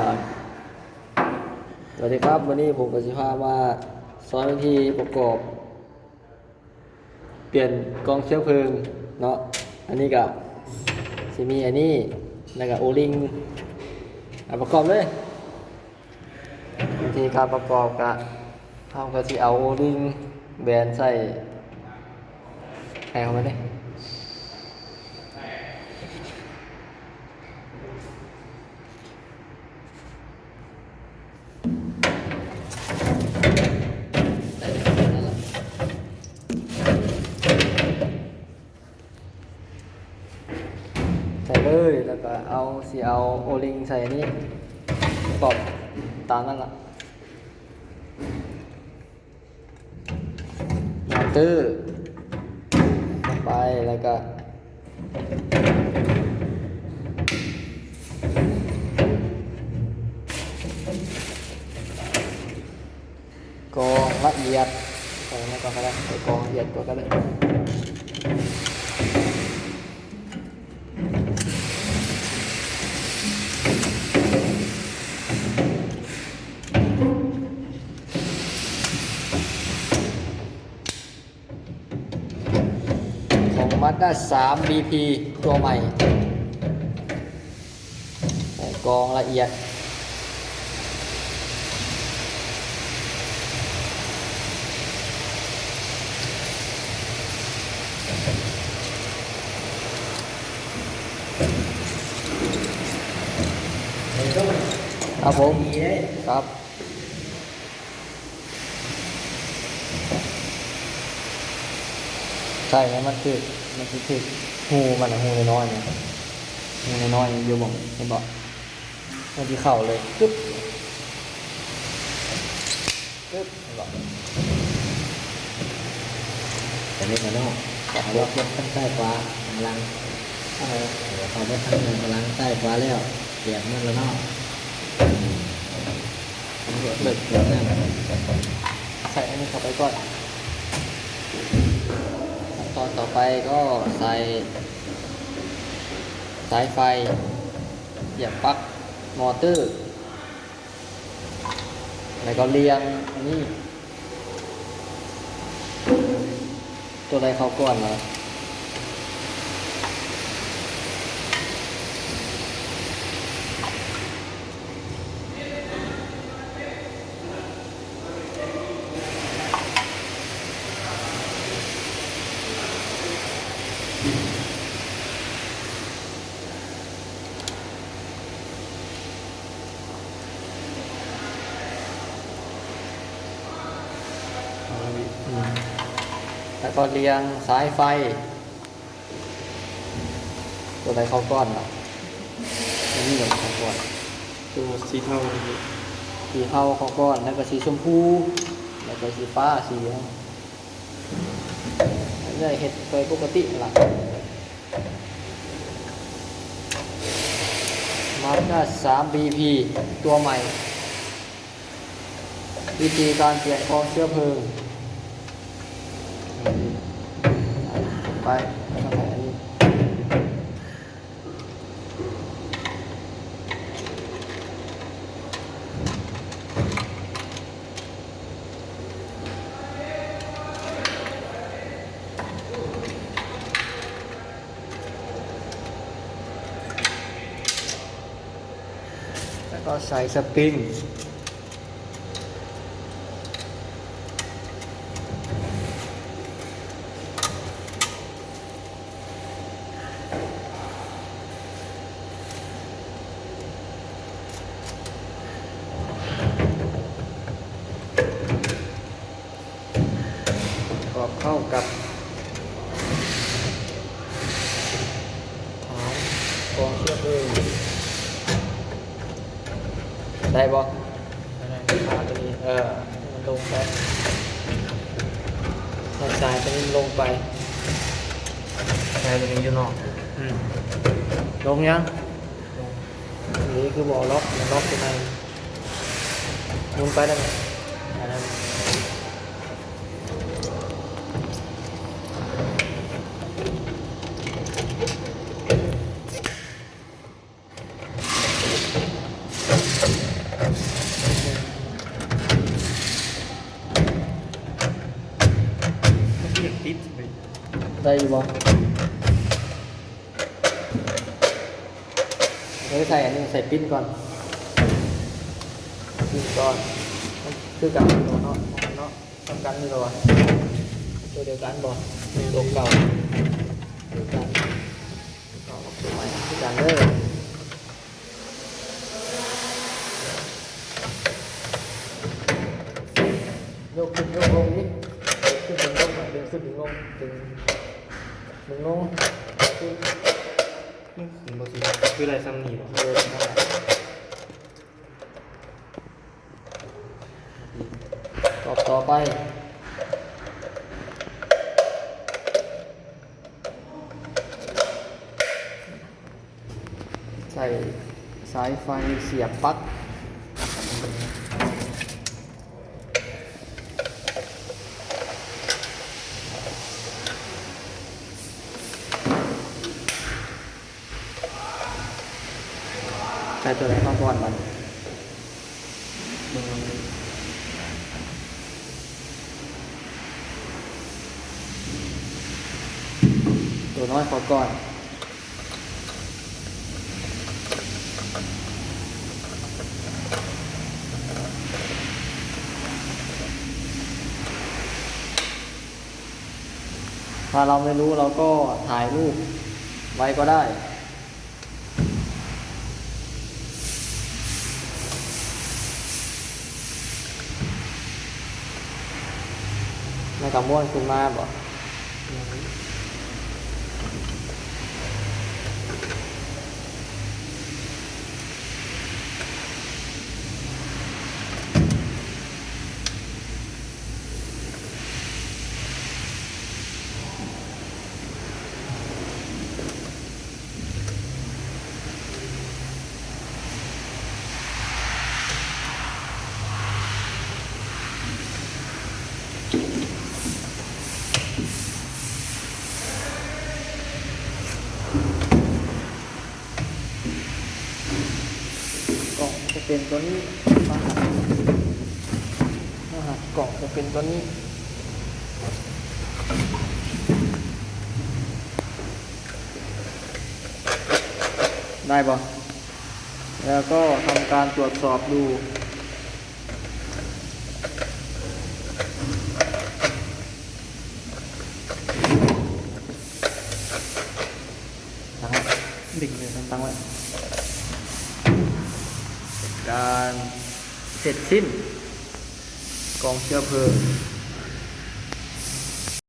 สวัสดีครับวันนี้ผมกับสิพามาสอนวิธีประกอบ เปลี่ยนกองเชื้อเพลิงเนาะอันนี้กับสิมีอันนี้แล้วก็โอลิงเอาประกอบเลยวิธีการประกอบกะทำก็ที่เอาโอลิงแบนใส่ใส่เข้ามาเลย ใส่เลย แล้วก็เอาสีเอาโอลิงใส่นี่ปอบตามนั่นละมอเตอร์ลงไปแล้วก็กองละเอียดใส่ในก่อนก็ได้ใส่กองละเอียดก่อนก็ได้ ของ Mazda 3 BP ตัวใหม่ใส่กองละเอียด ครับผม ครับใช่แล้วมันคือ มันคือหูมันอะหูน้อยๆเนี่ยหูน้อยๆอยู่บ่งเห็นบ่มันที่เข่าเลยปึ๊บปึ๊บเห็นบ่แต่นี่มันนอกเขายกยกทั้งใต้ฟ้ากำลังเออเดี๋ยวเขาได้ทั้งเงินกำลังใต้ฟ้าแล้วเดียบมันล้วเนอกเดือดเดือดเดียนั่นใส่อันนี้เข้าไปก่อน อนต่อไปก็ใส่สายไฟเสียบปลั๊กมอเตอร์ แล้วก็เรียงอันนี้ ตัวใดเข้าก่อนเหรอ แล้วก็เรียงสายไฟ ตัวใดเข้าก้อนเหรออันนี้เหรอเข้าก้อน ตัวสีเทาสีเทาเข้าก้อน แล้วก็สีชมพู แล้วก็สีฟ้าสีเหลืองอันนี้เห็ดไปปกติหลักมาด้า3 BP ตัวใหม่ วิธีการเปลี่ยนกองเชื้อเพลิง ไปแล้วก็ใส่อันนี้แล้วก็ใส่สปริง เข้ากับฐานกองเชือกเลยได้บ่ได้ขาตัวนี้เออมันลงไปให้สายตัวนี้ลงไปใช้ตัวนี้อยู่นอกลงยังนี่คือบ่อล็อกล็อกยังไงหมุนไปได้ไหม ได้อยู่บ่เฮ้ยใส่อันนี้ใส่ปิ้นก่อนปิ้นก่อนคือกันตัวเนาะของมันเนาะทำกันนี่เหรอวตัวเดียวกันบ่ตัวเก่าเดียวกันเก่าตัวใหม่คือกันเลยยกขึ้นยกลงนี่ ดึงลงอะดึงขึ้นดึงลงดึงดึงลงขึ้นนี่คือบ่สิคืออะไรซ้ำนี่บ่เดินมาตอบต่อไปใส่สายไฟเสียบปลั๊ก ใส่ตัวไหนมาก่อนมันตัวน้อยขอก่อนถ้าเราไม่รู้เราก็ถ่ายรูปไว้ก็ได้ ไม่กำม้วนขึ้นมาบ่ เป็นตัวนี้รหัสรหัสกล่องจะเป็นตัวนี้ได้ปะแล้วก็ทำการตรวจสอบดูตังไว้ดิ่งเลยตั้งไว้ การเสร็จสิ้นกองเชื้อเพลิง